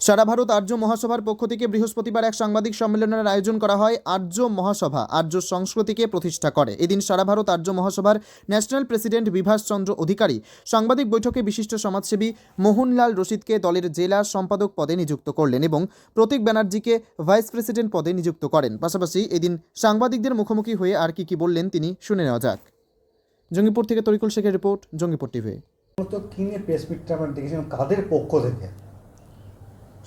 সারা ভারত আর্য মহাসভার পক্ষ থেকে বৃহস্পতিবার এক সাংবাদিক সম্মেলনের আয়োজন করা হয় আর্য মহাসভা, আর্য সংস্কৃতিকে প্রতিষ্ঠা করে। এদিন সারা ভারত আর্য মহাসভার ন্যাশনাল প্রেসিডেন্ট বিভাস চন্দ্র অধিকারী সাংবাদিক বৈঠকে বিশিষ্ট সমাজসেবী মোহনলাল রশিদকে দলের জেলা সম্পাদক পদে নিযুক্ত করলেন এবং প্রতীক ব্যানার্জিকে ভাইস প্রেসিডেন্ট পদে নিযুক্ত করেন। পাশাপাশি এদিন সাংবাদিকদের মুখোমুখি হয়ে আর কি কি বললেন তিনি শুনে নেওয়া যাক। জঙ্গিপুর থেকে তরিকুল শেখের রিপোর্ট, জঙ্গিপুর টিভি। প্রেস মিটটা আমরা দেখেছিলাম কাদের পক্ষ থেকে?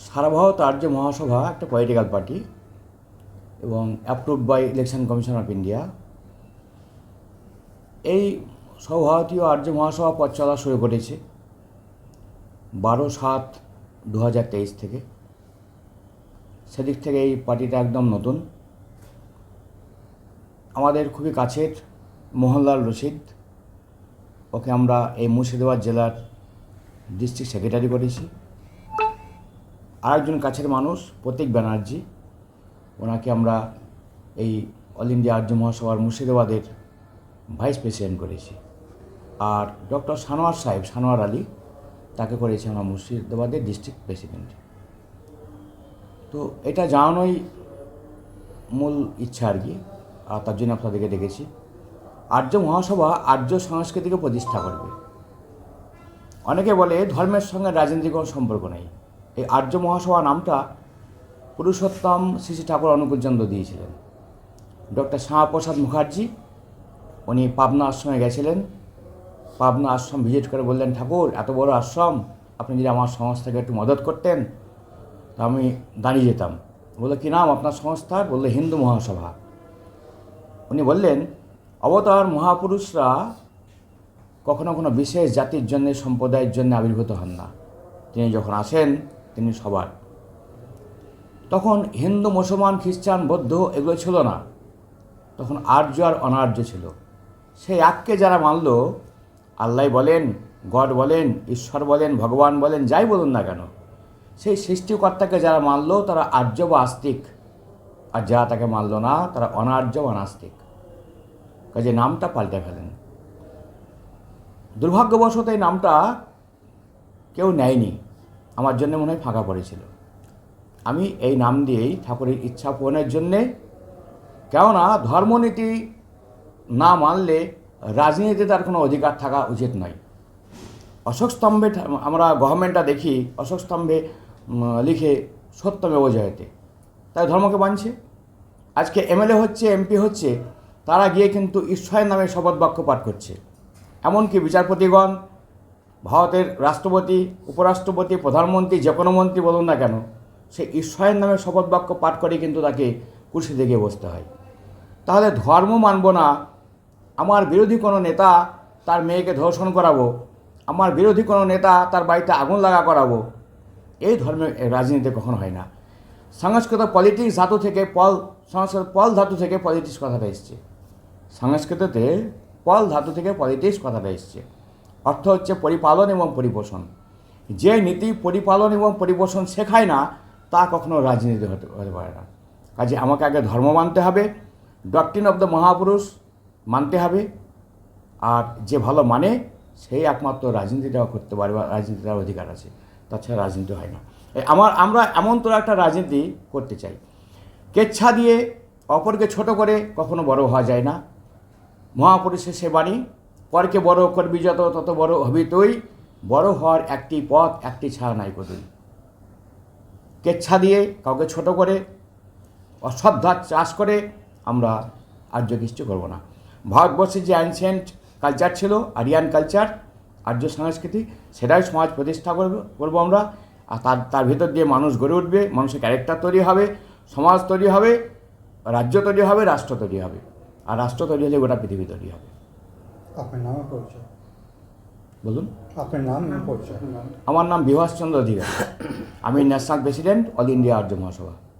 সারা ভারত আর্য মহাসভা, একটা পলিটিক্যাল পার্টি এবং approved by election commission of India এই সর্বভারতীয় আর্য মহাসভা পথ চলা শুরু করেছে বারো সাত দু হাজার তেইশ থেকে। সেদিক থেকে এই পার্টিটা একদম নতুন। আমাদের খুবই কাছের মোহনলাল রশিদ, ওকে আমরা এই মুর্শিদাবাদ জেলার ডিস্ট্রিক্ট সেক্রেটারি করেছি। আরেকজন কাছের মানুষ, প্রতীক ব্যানার্জি। ওনাকে আমরা এই অল ইন্ডিয়া আর্য মহাসভার মুর্শিদাবাদের ভাইস প্রেসিডেন্ট করেছি। আর ডক্টর সানোয়ার সাহেব সানোয়ার আলী, তাকে করেছি আমরা মুর্শিদাবাদের ডিস্ট্রিক্ট প্রেসিডেন্ট। তো এটা জানানোই মূল ইচ্ছা আর কি, আর তার জন্য আপনাদেরকে ডেকেছি। আর্য মহাসভা আর্য সংস্কৃতিকে প্রতিষ্ঠা করবে। অনেকে বলে ধর্মের সঙ্গে রাজনীতির কোনো সম্পর্ক নেই। এই আর্য মহাসভা নামটা পুরুষোত্তম শ্রী শ্রী ঠাকুর অনুকূলচন্দ্র দিয়েছিলেন। ডক্টর শ্যামাপ্রসাদ মুখার্জি, উনি পাবনা আশ্রমে গেছিলেন। পাবনা আশ্রম ভিজিট করে বললেন, ঠাকুর, এত বড় আশ্রম, আপনি যদি আমার সংস্থাকে একটু মদত করতেন, তা আমি দাঁড়িয়ে যেতাম। বলল, কী নাম আপনার সংস্থার? বলল, হিন্দু মহাসভা। উনি বললেন, অবতার মহাপুরুষরা কখনো কোনো বিশেষ জাতির জন্য, সম্প্রদায়ের জন্য আবির্ভূত হন না। তিনি যখন আসেন তিনি সবার তখন হিন্দু, মুসলমান, খ্রিস্টান, বৌদ্ধ এগুলো ছিল না। তখন আর্য আর অনার্য ছিল। সেই এককে যারা মানল, আল্লাহ বলেন, গড বলেন, ঈশ্বর বলেন, ভগবান বলেন, যাই বলুন না কেন, সেই সৃষ্টিকর্তাকে যারা মানল, তারা আর্য বা আস্তিক। আর যারা তাকে মানল না, তারা অনার্য বা নাস্তিক। কাজে নামটা পাল্টে ফেলেন। দুর্ভাগ্যবশত এই নামটা কেউ নেয়নি। আমার জন্য মনে হয় ফাঁকা পড়েছিল। আমি এই নাম দিয়েই ঠাকুরের ইচ্ছা পূরণের জন্যে, কেননা ধর্মনীতি না মানলে রাজনীতিতে তার কোনো অধিকার থাকা উচিত নয়। অশোক স্তম্ভে আমরা গভর্নমেন্টটা দেখি, অশোক স্তম্ভে লিখে সত্যমেব জয়তে তাই ধর্মকে মানছে। আজকে এমএলএ হচ্ছে, এমপি হচ্ছে, তারা গিয়ে কিন্তু ঈশ্বরের নামে শপথ বাক্য পাঠ করছে। এমনকি বিচারপতিগণ ভারতের রাষ্ট্রপতি, উপরাষ্ট্রপতি, প্রধানমন্ত্রী, যে কোনো মন্ত্রী বলুন না কেন, সে ঈশ্বরের নামে শপথ বাক্য পাঠ করে কিন্তু তাকে কুর্সিতে গিয়ে বসতে হয়। তাহলে ধর্ম মানব না, আমার বিরোধী কোনো নেতা তার মেয়েকে ধর্ষণ করাবো, আমার বিরোধী কোনো নেতা তার বাড়িতে আগুন লাগা করাবো, এই ধর্মের রাজনীতি কখনো হয় না। সংস্কৃত পলিটিক্স ধাতু থেকে পল, সংস্কৃত পল ধাতু থেকে পলিটিক্স কথাটা এসছে। সংস্কৃততে পল ধাতু থেকে পলিটিক্স কথাটা এসছে। অর্থ হচ্ছে পরিপালন এবং পরিপোষণ। যে নীতি পরিপালন এবং পরিপোষণ শেখায় না, তা কখনো রাজনীতি হতে হতে পারে না। কাজে আমাকে আগে ধর্ম মানতে হবে ডক্ট্রিন অফ দ্য মহাপুরুষ মানতে হবে, আর যে ভালো মানে সেই একমাত্র রাজনীতিটাও করতে পারে বা রাজনীতিটার অধিকার আছে। তাছাড়া রাজনীতি হয় না। আমার, আমরা এমন তো একটা রাজনীতি করতে চাই। কেচ্ছা দিয়ে অপরকে ছোট করে কখনো বড় হওয়া যায় না। মহাপুরুষের সে বাণী পরকে বড় করবি যত তত বড় হবি তুই। বড় হওয়ার একটি পথ, একটি ছাড়া নাই কতুই কেচ্ছা দিয়ে কাউকে ছোট করে, অশ্রদ্ধা চাষ করে আমরা আর্য কিছু করব না। ভারতবর্ষের যে অ্যানসিয়েন্ট কালচার ছিল আরিয়ান কালচার আর্য সংস্কৃতি, সেটাই সমাজ প্রতিষ্ঠা করব, করব আমরা। আর তার তার ভিতর দিয়ে মানুষ গড়ে উঠবে, মানুষের ক্যারেক্টার তৈরি হবে, সমাজ তৈরি হবে, রাজ্য তৈরি হবে, রাষ্ট্র তৈরি হবে। আর রাষ্ট্র তৈরি হলে গোটা পৃথিবী তৈরি হবে। আপনার নামে পরিচয়। বলুন। আপনার নাম পরিচয়। আমার নাম বিভাসচন্দ্র অধিকারী আমি national president all India Arya Mahasabha.